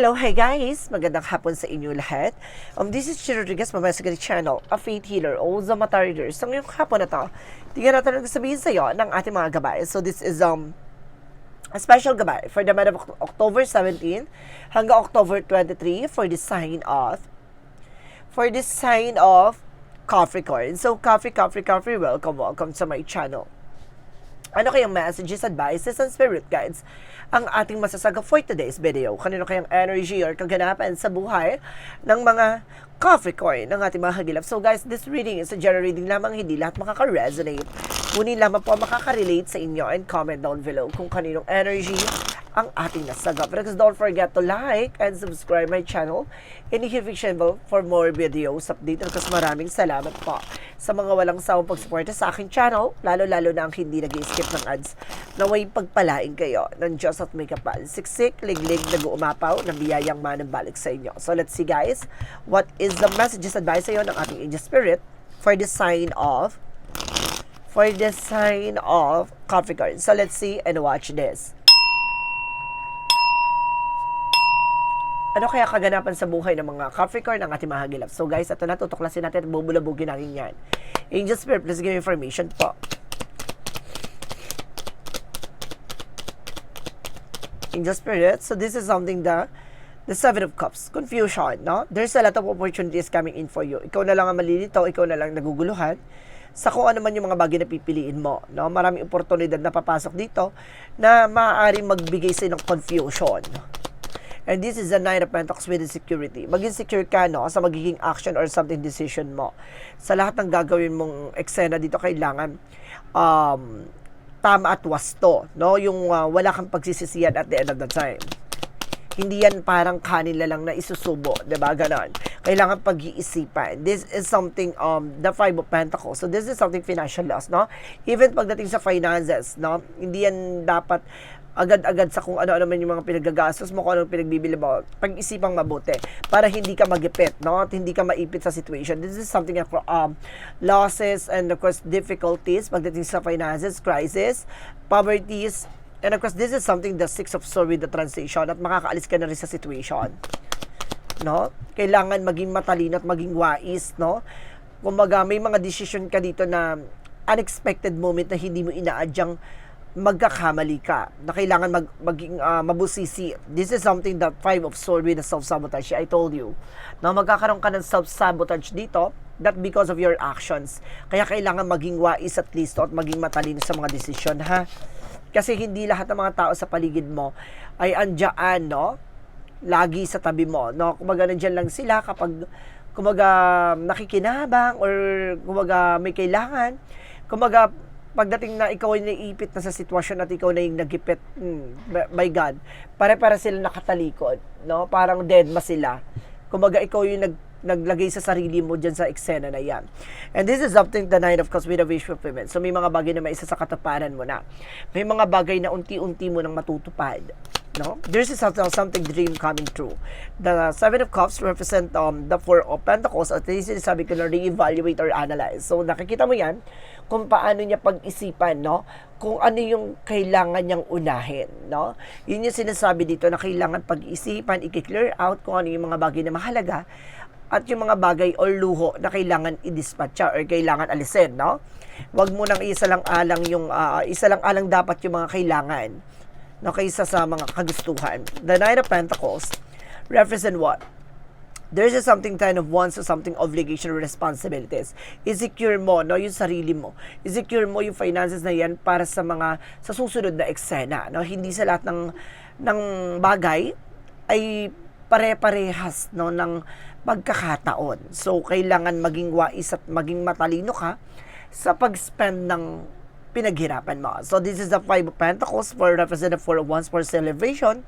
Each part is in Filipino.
Hello, hi guys! Magandang hapon sa inyo lahat. Um, this is Chiro Rodriguez, mamaya sa ganit channel, a faith healer, o Zamata Reader. So ngayong hapon na to, tingnan natin ang sabihin sa iyo ng ating mga gabay. So this is um a special gabay for the month of Oct- October 17 hanggang October 23 for the sign of for the sign of Capricorn. So Capri, Capri, Capri, welcome, welcome to my channel. Ano kayang messages, advices, and spirit guides ang ating masasaga for today's video? Kanino kayang energy or kaganapan sa buhay ng mga Capricorn ng ating mga hagilap? So guys, this reading is a general reading lamang, hindi lahat makaka-resonate. Kunin lamang po makaka-relate sa inyo and comment down below kung kaninong energy ang ating nasaga. But don't forget to like and subscribe my channel and hit the bell for more videos update. Kasi maraming salamat po sa mga walang sawang pagsuporta sa aking channel, lalo-lalo na ang hindi nag skip ng ads. Naway pagpalain kayo ng Diyos at may kapal. Siksik, liglig, nag-uumapaw, na biyayang manang sa inyo. So let's see guys, what is the messages advice sa iyo ng ating angel spirit for the sign of for the sign of Capricorn. So let's see and watch this. Ano kaya kaganapan sa buhay ng mga Capricorn ng ating mga hagilap? So guys, ito na, tutuklasin natin at bubulabugin natin yan. Angel Spirit, please give information po. Angel Spirit, so this is something that the Seven of Cups, confusion, no? There's a lot of opportunities coming in for you. Ikaw na lang ang malilito, ikaw na lang naguguluhan sa kung ano man yung mga bagay na pipiliin mo. No? Maraming oportunidad na papasok dito na maaaring magbigay sa ng confusion. And this is the Nine of Pentacles with insecurity. Maging secure ka no, sa magiging action or something decision mo. Sa lahat ng gagawin mong eksena dito, kailangan um, tama at wasto. No? Yung uh, wala kang pagsisisiyan at the end of the time hindi yan parang kanila lang na isusubo, 'di ba? Ganon. Kailangan pag-iisipan. This is something um the five of pentacles. So this is something financial loss, no? Even pagdating sa finances, no? Hindi yan dapat agad-agad sa kung ano-ano man yung mga pinagagastos mo, kung ano pinagbibili mo, pag-isipang mabuti para hindi ka magipit, no? At hindi ka maipit sa situation. This is something na um, losses and of course difficulties pagdating sa finances, crisis, poverties, And of course, this is something the six of swords with the transition at makakaalis ka na rin sa situation. No? Kailangan maging matalino at maging wais, no? Kumbaga, may mga decision ka dito na unexpected moment na hindi mo inaadyang magkakamali ka. Na kailangan mag, maging uh, mabusisi. This is something that five of swords with the self-sabotage. I told you. Na magkakaroon ka ng self-sabotage dito that because of your actions. Kaya kailangan maging wais at least at maging matalino sa mga desisyon, ha? Kasi hindi lahat ng mga tao sa paligid mo ay andyaan, no? Lagi sa tabi mo, no? Kumaga nandyan lang sila kapag kumaga nakikinabang or kumaga may kailangan. Kumaga pagdating na ikaw ay naiipit na sa sitwasyon at ikaw na yung nagipit, hmm, by God, pare-para sila nakatalikod, no? Parang dead ma sila. Kumaga ikaw yung nag naglagay sa sarili mo dyan sa eksena na yan. And this is something the Nine of Cups with a wish fulfillment. So may mga bagay na may isa sa kataparan mo na. May mga bagay na unti-unti mo nang matutupad. No? There's something, something dream coming true. The Seven of Cups represent um, the Four of Pentacles at least sabi ko na re-evaluate or analyze. So nakikita mo yan kung paano niya pag-isipan, no? Kung ano yung kailangan niyang unahin, no? Yun yung sinasabi dito na kailangan pag-isipan, i-clear out kung ano yung mga bagay na mahalaga at yung mga bagay o luho na kailangan i-dispatcha or kailangan alisin, no? Huwag mo nang isa lang alang yung uh, isa lang alang dapat yung mga kailangan no kaysa sa mga kagustuhan. The Nine of Pentacles represent what? There's a something kind of wants or something obligation or responsibilities. I-secure mo no yung sarili mo. I-secure mo yung finances na yan para sa mga sa susunod na eksena, no? Hindi sa lahat ng ng bagay ay pare-parehas no ng pagkakataon. So, kailangan maging wais at maging matalino ka sa pag-spend ng pinaghirapan mo. So, this is the Five of Pentacles for representative for once for celebration.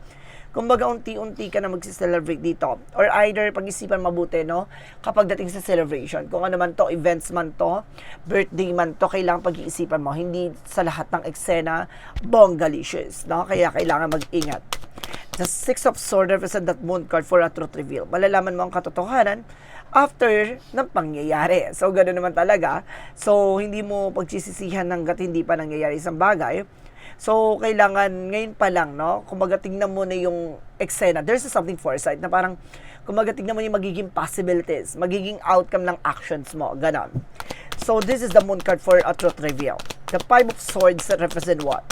Kumbaga, unti-unti ka na mag-celebrate dito. Or either, pag-isipan mabuti, no? Kapag dating sa celebration. Kung ano man to, events man to, birthday man to, kailangan pag-iisipan mo. Hindi sa lahat ng eksena, bonggalicious, no? Kaya kailangan mag-ingat. The Six of Swords represent that moon card for a truth reveal. Malalaman mo ang katotohanan after ng pangyayari. So, ganoon naman talaga. So, hindi mo pagsisisihan hanggat hindi pa nangyayari isang bagay. So, kailangan ngayon pa lang, no? Kumbaga, tingnan mo na yung eksena. There's something foresight na parang, kumbaga, tingnan mo yung magiging possibilities, magiging outcome ng actions mo. Ganon. So, this is the moon card for a truth reveal. The Five of Swords represent what?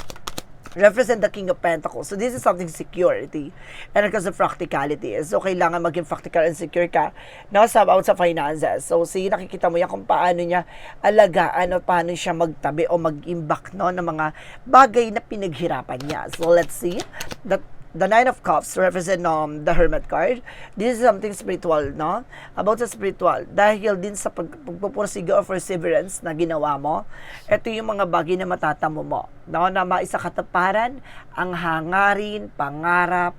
Represent the King of Pentacles. So this is something security and because of practicality. So kailangan maging practical and secure ka no, sa about sa finances. So see, nakikita mo yan kung paano niya alagaan o paano siya magtabi o mag-imbak no, ng mga bagay na pinaghirapan niya. So let's see. That the Nine of Cups represent um, the Hermit card. This is something spiritual, no? About sa spiritual. Dahil din sa pag, of perseverance na ginawa mo, ito yung mga bagay na matatamo mo, no? Na maisakataparan ang hangarin, pangarap,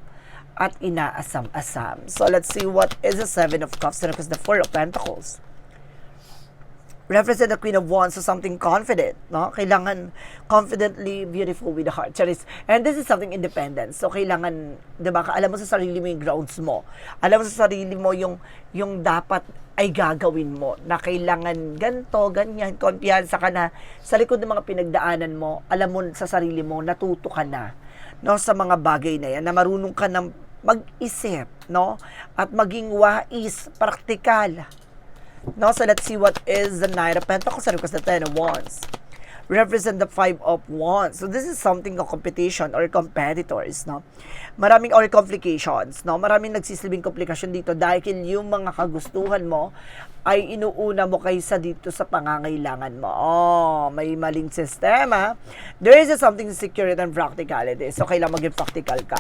at inaasam-asam. So let's see what is the Seven of Cups and the Four of Pentacles represent the Queen of Wands so something confident, no? Kailangan confidently beautiful with the heart. Charis. And this is something independent. So kailangan, 'di ba, alam mo sa sarili mo yung grounds mo. Alam mo sa sarili mo yung yung dapat ay gagawin mo na kailangan ganto, ganyan, kumpiyansa ka na sa likod ng mga pinagdaanan mo, alam mo sa sarili mo, natuto ka na no sa mga bagay na yan na marunong ka ng mag-isip no at maging wais praktikal No, so let's see what is the Knight of Pentacles and because the Ten of Wands represent the Five of Wands. So this is something of competition or competitors, no? Maraming or complications, no? Maraming nagsisilbing komplikasyon dito dahil yung mga kagustuhan mo ay inuuna mo kaysa dito sa pangangailangan mo. Oh, may maling sistema. There is something security and practicality. So kailangan maging practical ka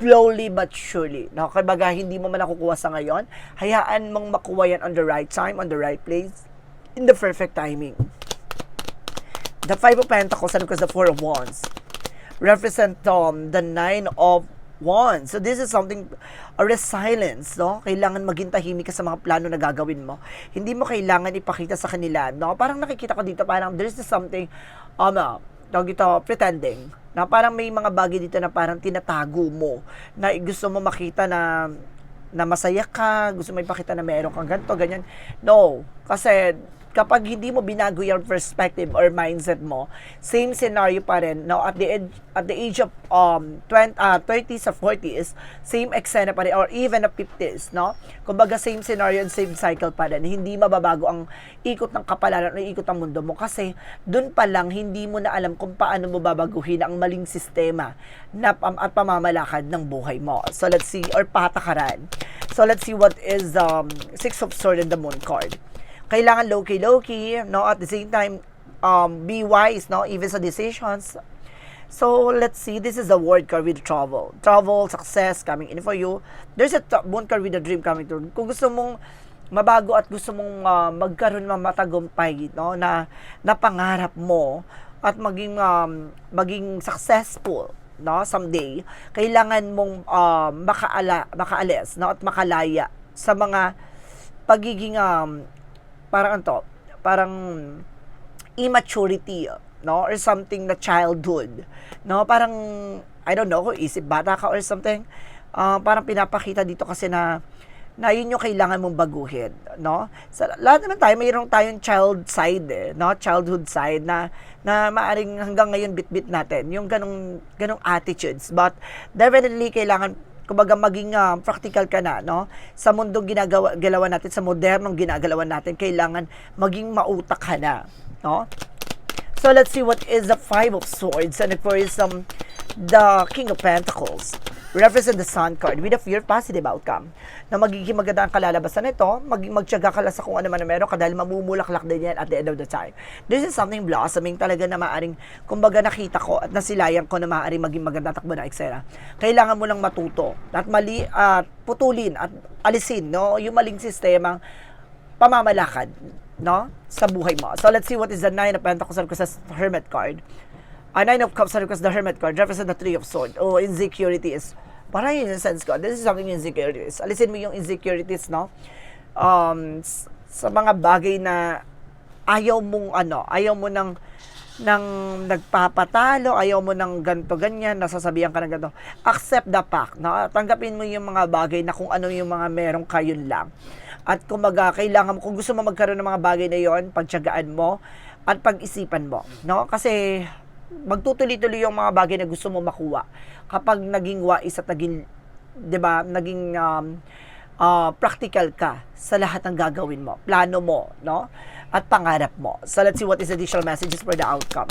slowly but surely. No, kumbaga hindi mo man nakukuha sa ngayon, hayaan mong makuha yan on the right time, on the right place, in the perfect timing. The Five of Pentacles and because the Four of Wands represent um, the Nine of Wands. So this is something, a resilience, no? Kailangan maging tahimik ka sa mga plano na gagawin mo. Hindi mo kailangan ipakita sa kanila, no? Parang nakikita ko dito, parang there's something, um, uh, tawag ito, pretending, na parang may mga bagay dito na parang tinatago mo, na gusto mo makita na na masaya ka, gusto mo ipakita na meron kang ganito, ganyan. No, kasi kapag hindi mo binago yung perspective or mindset mo, same scenario pa rin. No, at the age, at the age of um 20 uh, 30s or 40s, same eksena pa rin or even a 50s, no? Kumbaga same scenario and same cycle pa rin. Hindi mababago ang ikot ng kapalaran o ikot ng mundo mo kasi doon pa lang hindi mo na alam kung paano mo babaguhin ang maling sistema na pam- at pamamalakad ng buhay mo. So let's see or patakaran. So let's see what is um Six of Sword and the Moon card kailangan low-key, low-key, no? At the same time, um, be wise, no? Even sa decisions. So, let's see. This is the word with travel. Travel, success coming in for you. There's a t- moon card with a dream coming through. Kung gusto mong mabago at gusto mong uh, magkaroon ng matagumpay, no? Na, na pangarap mo at maging um, maging successful no someday kailangan mong uh, makaala makaalis no at makalaya sa mga pagiging um, parang to, parang immaturity, no? Or something na childhood, no? Parang, I don't know, isip bata ka or something, uh, parang pinapakita dito kasi na, na yun yung kailangan mong baguhin, no? Sa lahat naman tayo, mayroong tayong child side, eh, no? Childhood side na na maaring hanggang ngayon bit-bit natin yung ganong ganong attitudes. But definitely kailangan kumbaga maging uh, practical ka na no? Sa mundong ginagawa galawan natin sa modernong ginagalawan natin kailangan maging mautak ka na no? So let's see what is the five of swords. And course um the king of pentacles represent the sun card with a fear positive outcome. Na magiging maganda ang kalalabasan nito maging magtiyaga ka lang sa kung ano man na meron ka dahil mamumulaklak din yan at the end of the time. This is something blossoming talaga na maaring kumbaga nakita ko at nasilayan ko na maaring maging maganda takbo na eksena kailangan mo lang matuto at mali at putulin at alisin no? Yung maling sistemang pamamalakad no? Sa buhay mo. So let's see what is the nine of pentacles the hermit card a nine of cups because the hermit card represents the three of swords oh insecurity is parang yun yung sense ko this is something insecurities alisin mo yung insecurities no um sa mga bagay na ayaw mong ano ayaw mo ng ng nagpapatalo, ayaw mo ng ganto ganyan, nasasabihan ka ng ganto. Accept the fact, no? Tanggapin mo yung mga bagay na kung ano yung mga merong kayon lang. At kumaga, kailangan mo, kung gusto mo magkaroon ng mga bagay na yon, pagtyagaan mo at pag-isipan mo, no? Kasi magtutuloy-tuloy yung mga bagay na gusto mo makuha. Kapag naging wais at naging, di ba, naging um, ah, practical ka sa lahat ng gagawin mo, plano mo, no? At pangarap mo. So let's see what is additional messages for the outcome.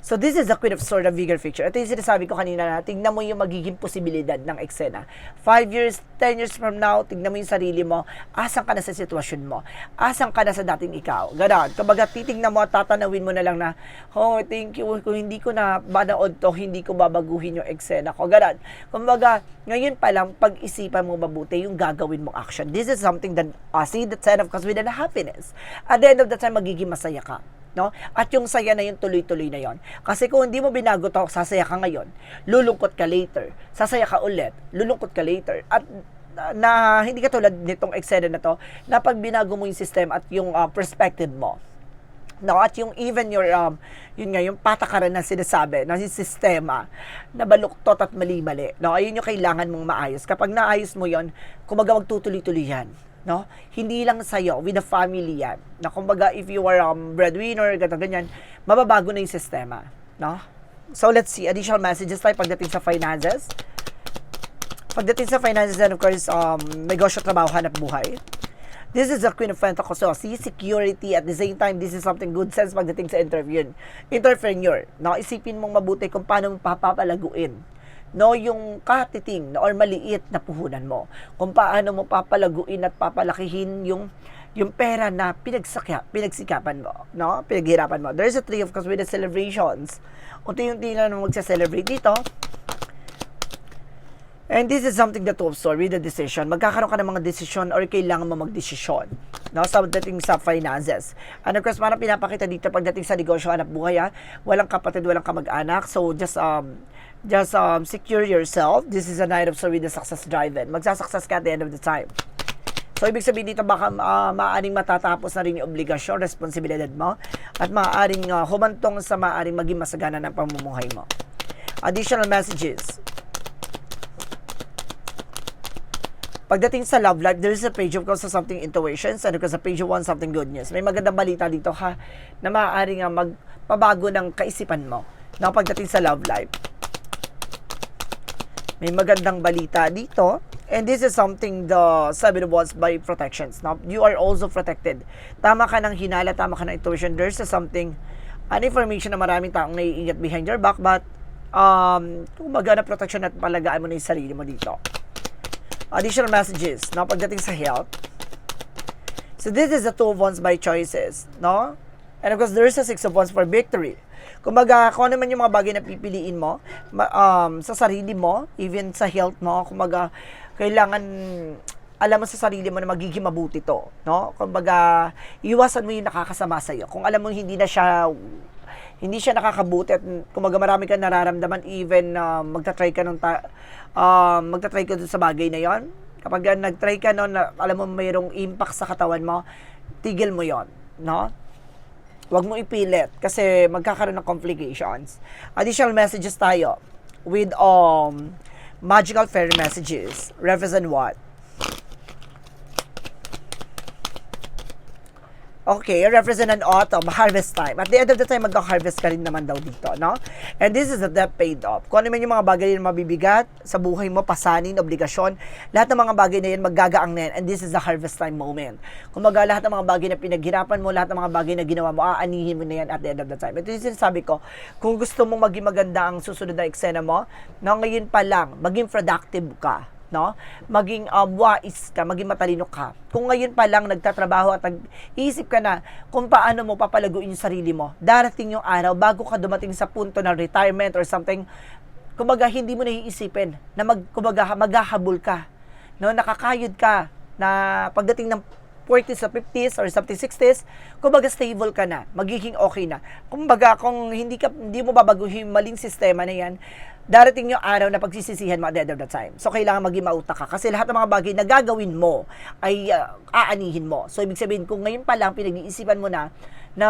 So this is the Queen of Swords, the bigger picture. Ito yung sinasabi ko kanina na tingnan mo yung magiging posibilidad ng eksena. Five years, ten years from now, tingnan mo yung sarili mo, asan ka na sa sitwasyon mo, asan ka na sa dating ikaw. Ganon. Kumbaga titingnan mo at tatanawin mo na lang na, oh, thank you, kung hindi ko na manood to, hindi ko babaguhin yung eksena ko. Ganon. Kumbaga, ngayon pa lang, pag-isipan mo mabuti yung gagawin mong action. This is something that, uh, see, the sign of cause with happiness. At the end of the time, magiging masaya ka no? At yung saya na yung tuloy-tuloy na yon. Kasi kung hindi mo binago to, sasaya ka ngayon, lulungkot ka later. Sasaya ka ulit, lulungkot ka later. At na, na hindi ka tulad nitong eksena na to, na pag binago mo yung system at yung uh, perspective mo, no at yung even your um yun nga yung patakaran na sinasabi na yung sistema na baluktot at mali-mali no ayun yung kailangan mong maayos kapag naayos mo yon kumaga magtutuloy-tuloy yan no hindi lang sa iyo with the family yan na kumbaga if you are um breadwinner ganito ganyan mababago na yung sistema no so let's see additional messages tayo pagdating sa finances pagdating sa finances and of course um negosyo trabaho hanap buhay This is the Queen of Pentacles. So, see, security at the same time, this is something good sense pagdating sa interview. Entrepreneur. No, isipin mong mabuti kung paano mo papapalaguin no yung katiting or maliit na puhunan mo kung paano mo papalaguin at papalakihin yung yung pera na pinagsakya, pinagsikapan mo, no? Pinaghirapan mo. There's a three of course with the celebrations. Unti-unti na naman magsa-celebrate dito. And this is something that to observe with the decision. Magkakaroon ka ng mga decision or kailangan mo magdesisyon. No, sa dating sa finances. And of course, parang pinapakita dito pagdating sa negosyo, anak buhay ha. Walang kapatid, walang kamag-anak. So, just um, just um, secure yourself. This is a night of the success driven. Magsasuccess ka at the end of the time. So, ibig sabihin dito, baka uh, maaaring matatapos na rin yung obligasyon, responsibilidad mo, at maaaring uh, humantong sa maaaring maging masagana ng pamumuhay mo. Additional messages. Pagdating sa love life, there is a page of course sa something intuitions and because sa page of one something good news. May magandang balita dito ha na maaaring nga magpabago ng kaisipan mo na pagdating sa love life. May magandang balita dito and this is something the of wands by protections. Now, you are also protected. Tama ka ng hinala, tama ka ng intuition. There's something, an information na maraming taong naiingat behind your back but um, kumaga na protection at palagaan mo na yung sarili mo dito additional messages, no? Pagdating sa health. So this is the two of wands by choices, no? And of course, there is a six of wands for victory. Kumbaga, kung ano man yung mga bagay na pipiliin mo, um, sa sarili mo, even sa health mo, kumbaga, kailangan alam mo sa sarili mo na magiging mabuti to, no? Kumbaga, iwasan mo yung nakakasama sa iyo. Kung alam mo hindi na siya hindi siya nakakabuti at kumaga marami kang nararamdaman even uh, magta-try ka nung ta- uh, magta-try ka dun sa bagay na yon kapag uh, nag-try ka na, alam mo mayroong impact sa katawan mo, tigil mo yon no? Huwag mo ipilit kasi magkakaroon ng complications. Additional messages tayo with um magical fairy messages. Represent what? Okay, represent an autumn, harvest time. At the end of the time, magka-harvest ka rin naman daw dito, no? And this is the debt paid off. Kung ano man yung mga bagay na mabibigat sa buhay mo, pasanin, obligasyon, lahat ng mga bagay na yan, maggagaang na yan. And this is the harvest time moment. Kung maga, lahat ng mga bagay na pinaghirapan mo, lahat ng mga bagay na ginawa mo, aanihin mo na yan at the end of the time. Ito yung sinasabi ko, kung gusto mong maging maganda ang susunod na eksena mo, no, ngayon pa lang, maging productive ka no? Maging um, wais ka, maging matalino ka. Kung ngayon pa lang nagtatrabaho at nag-iisip ka na kung paano mo papalaguin yung sarili mo, darating yung araw bago ka dumating sa punto ng retirement or something, kumbaga hindi mo naiisipin na mag, kumbaga, maghahabol ka. No? Nakakayod ka na pagdating ng 40s sa 50s or something 60s, kumbaga stable ka na, magiging okay na. Kumbaga kung hindi ka hindi mo babaguhin maling sistema na 'yan, darating yung araw na pagsisisihan mo at the end of the time. So, kailangan maging mautak ka. Kasi lahat ng mga bagay na gagawin mo ay uh, aanihin mo. So, ibig sabihin, kung ngayon pa lang pinag-iisipan mo na na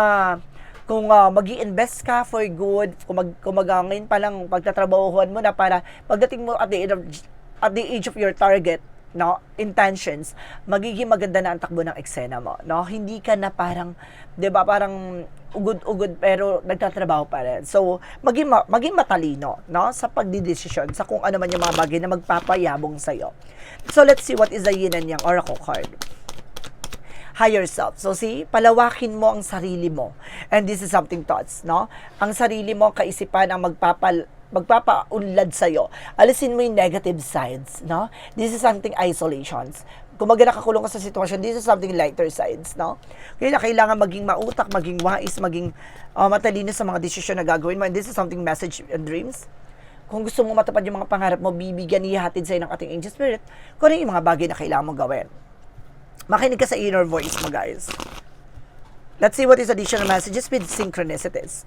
kung uh, mag invest ka for good, kung, mag, kung mag, uh, ngayon pa lang pagtatrabahuhan mo na para pagdating mo at the, end of, at the age of your target, no intentions magiging maganda na ang takbo ng eksena mo no hindi ka na parang 'di ba parang ugod-ugod pero nagtatrabaho pa rin. So, maging, ma- maging matalino, no? Sa pagdidesisyon, sa kung ano man yung mga bagay na magpapayabong sa'yo. So, let's see what is the yin and yang oracle card higher self. So see, palawakin mo ang sarili mo. And this is something thoughts, no? Ang sarili mo, kaisipan ang magpapal magpapaunlad sa'yo. Alisin mo yung negative sides, no? This is something isolations. Kung maga nakakulong ka sa sitwasyon, this is something lighter sides, no? Kaya kailangan maging mautak, maging wais, maging uh, matalino sa mga desisyon na gagawin mo. And this is something message and dreams. Kung gusto mo matupad yung mga pangarap mo, bibigyan, ihatid sa'yo ng ating angel spirit kung ano yung mga bagay na kailangan mo gawin. Makinig ka sa inner voice mo, guys. Let's see what is additional messages with synchronicities.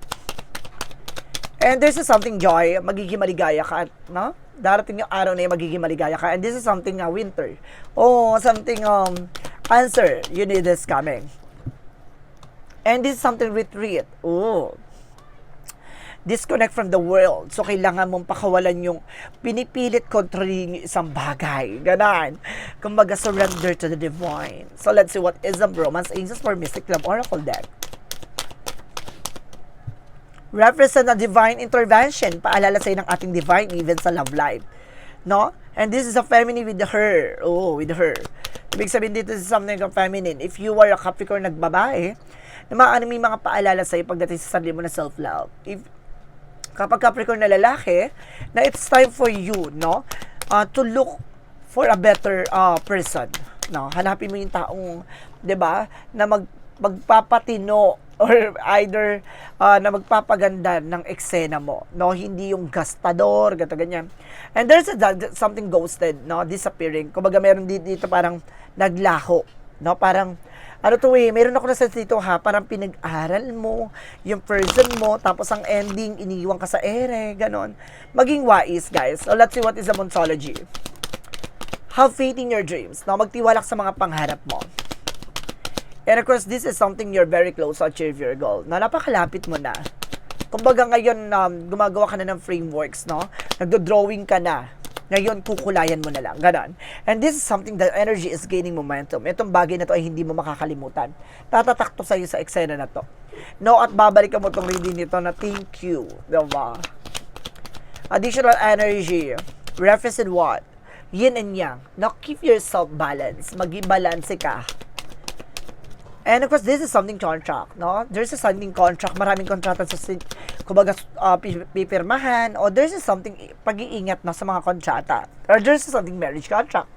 And there's a something joy, magiging maligaya ka, no? Darating yung araw na yung magiging maligaya ka. And this is something uh, winter. Oh, something um answer. You need this coming. And this is something retreat. Oh, disconnect from the world. So, kailangan mong pakawalan yung pinipilit kontrolin yung isang bagay. Ganon. Kumbaga, surrender to the divine. So, let's see what is the Romance Angels for Mystic Love Oracle deck. Represent a divine intervention. Paalala sa'yo ng ating divine even sa love life. No? And this is a feminine with her. Oh, with her. Ibig sabihin dito is something of feminine. If you are a Capricorn nagbabae, na maano may mga paalala sa'yo pagdating sa sarili mo na self-love. If kapag Capricorn na lalaki, na it's time for you, no, uh, to look for a better uh, person. No, hanapin mo yung taong, 'di ba, na mag magpapatino or either uh, na magpapaganda ng eksena mo, no, hindi yung gastador, gato ganyan. And there's a, something ghosted, no, disappearing. Kumbaga meron dito, parang naglaho, no, parang ano to eh, meron ako na dito ha, parang pinag-aral mo, yung person mo, tapos ang ending, iniiwan ka sa ere, ganon. Maging wise, guys. So, let's see what is the Monsology. Have faith in your dreams. No? Magtiwalak sa mga pangarap mo. And of course, this is something you're very close to achieve your goal. Na napakalapit mo na. Kumbaga ngayon, um, gumagawa ka na ng frameworks, no? Nagdo-drawing ka na ngayon, kukulayan mo na lang. Ganon. And this is something that energy is gaining momentum. Itong bagay na to ay hindi mo makakalimutan. Tatatak to sa'yo sa eksena na to. No, at babalikan mo tong reading nito na thank you. Diba? Additional energy. Represent what? Yin and yang. Now, keep yourself balanced. Mag-balance ka. And of course, this is something contract, no? There's a something contract, maraming kontrata sa kumbaga uh, pipirmahan o there's a something pag-iingat na sa mga kontrata. Or there's a something marriage contract.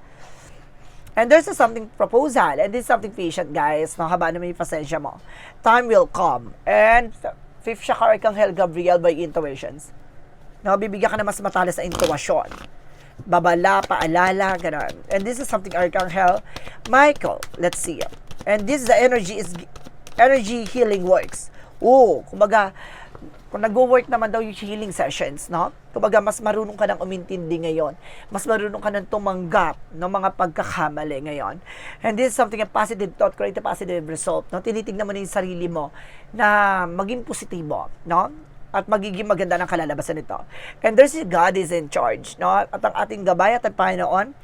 And there's a something proposal and this is something patient, guys. No, haba na may pasensya mo. Time will come. And fifth chakra Archangel Gabriel by intuitions. No, bibigyan ka na mas matalas sa intuition. Babala, paalala, gano'n. And this is something Archangel Michael. Let's see. And this the energy is energy healing works. Oo, kumbaga, kung nagwo-work naman daw yung healing sessions, no? Kumbaga, mas marunong ka nang umintindi ngayon. Mas marunong ka nang tumanggap ng mga pagkakamali ngayon. And this is something a positive thought, create a positive result, no? Tinitignan mo na yung sarili mo na maging positibo, no? At magiging maganda ng kalalabasan nito. And there's God is in charge, no? At ang ating gabay at ang Panginoon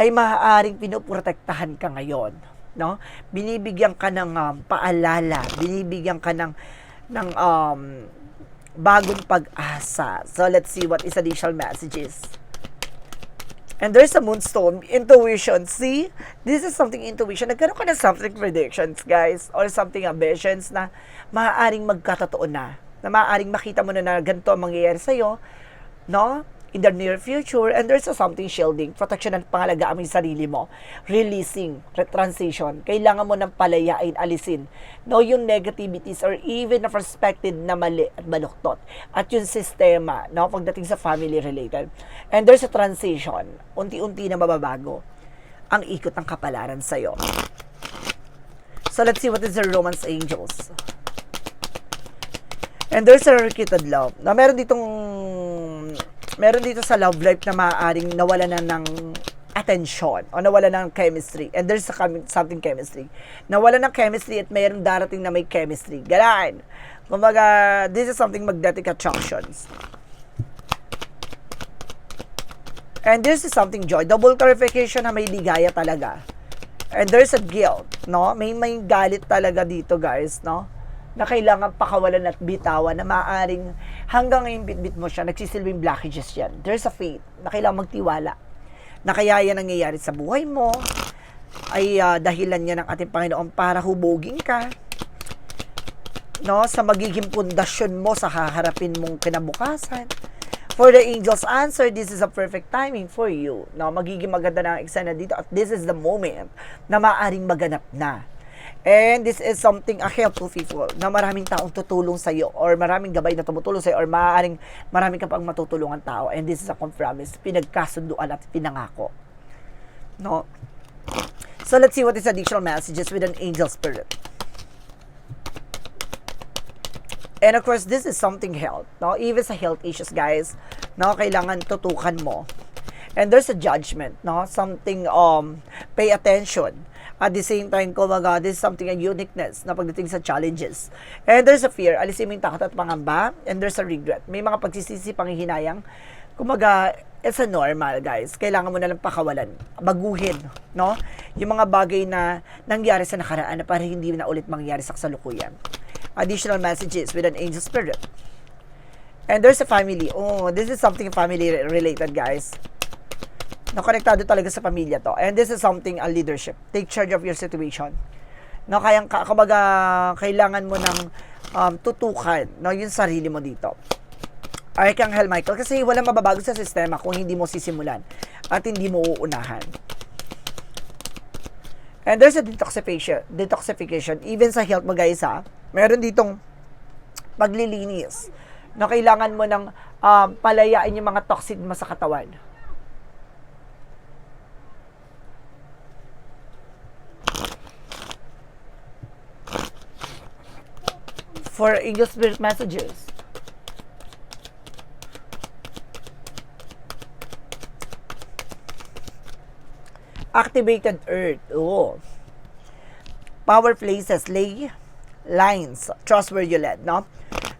ay maaaring pinuprotektahan ka ngayon no? Binibigyan ka ng um, paalala, binibigyan ka ng ng um, bagong pag-asa. So let's see what is additional messages. And there's a moonstone, intuition. See? This is something intuition. Nagkaroon ka ng something predictions, guys. Or something ambitions na maaaring magkatotoo na. Na maaaring makita mo na na ganito ang mangyayari sa'yo. No? In the near future and there's a something shielding, protection at pangalagaan mo yung sarili mo, releasing, transition, kailangan mo ng palayain, alisin, no, yung negativities or even na perspective na mali at baluktot, at yung sistema, no, pagdating sa family related. And there's a transition, unti-unti na mababago ang ikot ng kapalaran sa'yo. So let's see what is the Romance Angels. And there's a requited love. Na meron ditong meron dito sa love life na maaaring nawala na ng attention o nawala ng chemistry. And there's a, something chemistry. Nawala ng chemistry at mayroong darating na may chemistry. Galaan. Kumbaga this is something magnetic attractions. And this is something joy. Double clarification na may ligaya talaga. And there's a guilt no? May may galit talaga dito guys no? Na kailangan pakawalan at bitawan na maaaring hanggang ngayon bitbit mo siya, nagsisilbing blockages yan. There's a faith na kailangan magtiwala na kaya yan nangyayari sa buhay mo ay ah, dahilan niya ng ating Panginoon para hubugin ka no sa magiging pundasyon mo sa haharapin mong kinabukasan. For the angel's answer, this is a perfect timing for you. No, magiging maganda na ang eksena dito at this is the moment na maaring maganap na. And this is something a helpful people na maraming taong tutulong sa iyo or maraming gabay na tumutulong sa iyo or maaaring maraming ka pang matutulungan tao. And this is a compromise, pinagkasunduan at pinangako. No? So let's see what is additional messages with an angel spirit. And of course, this is something health, no? Even sa health issues, guys, no? Kailangan tutukan mo. And there's a judgment, no? Something, um, pay attention. At the same time, kumbaga, this is something a uniqueness na pagdating sa challenges. And there's a fear, alisin mo yung takot at pangamba, and there's a regret. May mga pagsisisi, panghihinayang. Kumbaga, it's a normal, guys. Kailangan mo na lang pakawalan, baguhin, no? Yung mga bagay na nangyari sa nakaraan na para hindi na ulit mangyari sa kasalukuyan additional messages with an angel spirit. And there's a family. Oh, this is something family related, guys. No, konektado talaga sa pamilya to. And this is something a leadership. Take charge of your situation. No, kayang ka- kumbaga kailangan mo ng um, tutukan no yung sarili mo dito. Archangel Michael kasi walang mababago sa sistema kung hindi mo sisimulan at hindi mo uunahan. And there's a detoxification, detoxification even sa health mo guys ha. Meron ditong paglilinis na kailangan mo ng um, palayain yung mga toxic mo sa katawan. For angel spirit messages. Activated earth. Oo. Power places, lay lines, trust where you led, no?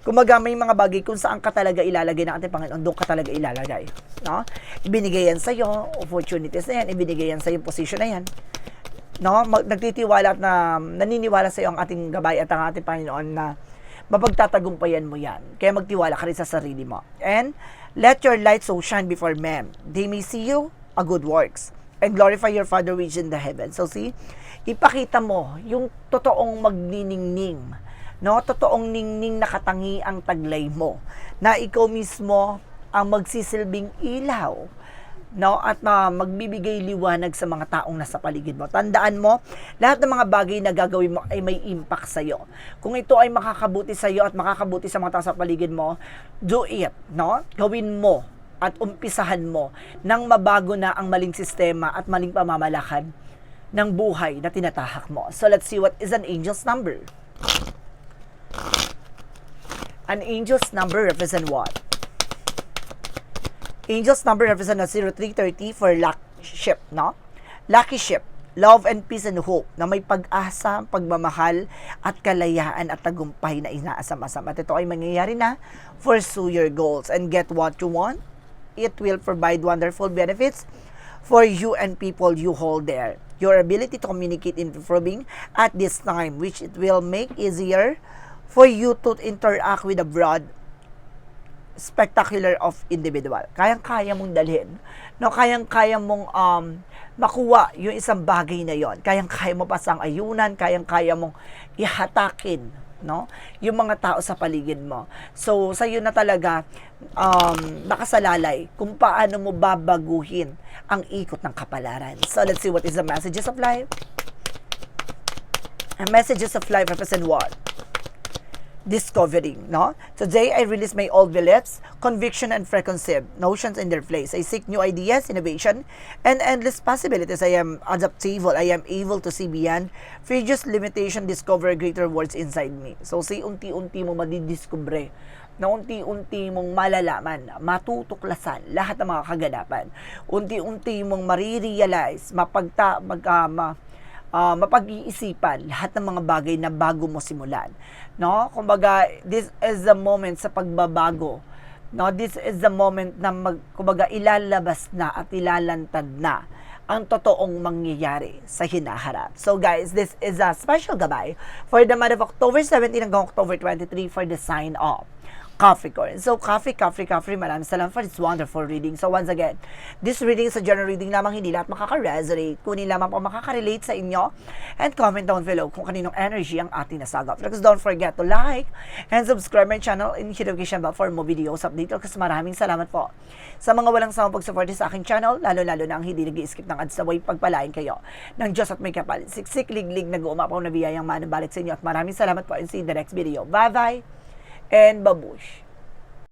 Kumaga may mga bagay kung saan ka talaga ilalagay ng ating Panginoon, doon ka talaga ilalagay, no? Ibinigay yan sa iyo, opportunities na yan, ibinigay yan sa yung position na yan. No? Mag, nagtitiwala at na naniniwala sa iyo ang ating gabay at ang ating Panginoon na mapagtatagumpayan mo yan. Kaya magtiwala ka rin sa sarili mo. And let your light so shine before men. They may see you a good works and glorify your Father which in the heaven. So see, ipakita mo yung totoong magniningning, no? Totoong ningning nakatangi ang taglay mo na ikaw mismo ang magsisilbing ilaw no at na magbibigay liwanag sa mga taong nasa paligid mo. Tandaan mo, lahat ng mga bagay na gagawin mo ay may impact sa iyo. Kung ito ay makakabuti sa iyo at makakabuti sa mga tao sa paligid mo, do it, no? Gawin mo at umpisahan mo nang mabago na ang maling sistema at maling pamamalakad ng buhay na tinatahak mo. So let's see what is an angel's number. An angel's number represent what? Angel's number represent a 0330 for luck ship, no? Lucky ship, love and peace and hope na may pag-asa, pagmamahal at kalayaan at tagumpay na inaasam-asam. At ito ay mangyayari na pursue your goals and get what you want. It will provide wonderful benefits for you and people you hold there. Your ability to communicate in improving at this time, which it will make easier for you to interact with a broad spectacular of individual. Kayang-kaya mong dalhin. No, kayang-kaya mong um, makuha yung isang bagay na yon. Kayang-kaya mo pasang ayunan, kayang-kaya mong ihatakin no? Yung mga tao sa paligid mo. So, sa iyo na talaga um, nakasalalay kung paano mo babaguhin ang ikot ng kapalaran. So, let's see what is the messages of life. And messages of life represent what? Discovering, no? Today, I release my old beliefs, conviction, and preconceived notions in their place. I seek new ideas, innovation, and endless possibilities. I am adaptable. I am able to see beyond previous limitation, discover greater worlds inside me. So, say unti-unti mo madidiscover na unti-unti mong malalaman, matutuklasan lahat ng mga kaganapan. Unti-unti mong marirealize, mapagta, mag, uh, ma, uh, mapag-iisipan lahat ng mga bagay na bago mo simulan. No? Kumbaga, this is the moment sa pagbabago. No, this is the moment na mag, kumbaga ilalabas na at ilalantad na ang totoong mangyayari sa hinaharap. So guys, this is a special gabay for the month of October 17 hanggang October 23 for the sign of Capricorn. So, Capri, Capri, Capri, maraming salamat for this wonderful reading. So, once again, this reading is a general reading lamang, hindi lahat makaka-resonate. Kunin lamang po makaka-relate sa inyo. And comment down below kung kaninong energy ang ating nasagap. Please don't forget to like and subscribe my channel and hit notification bell for more videos update. Kasi maraming salamat po sa mga walang sawang pag-support sa aking channel, lalo-lalo na ang hindi nag-skip ng ads na way pagpalain kayo ng Diyos at may kapal. Siksik, liglig, nag-uumapaw na biyayang manabalik sa inyo at maraming salamat po and see you in the next video. Bye-bye! And babush.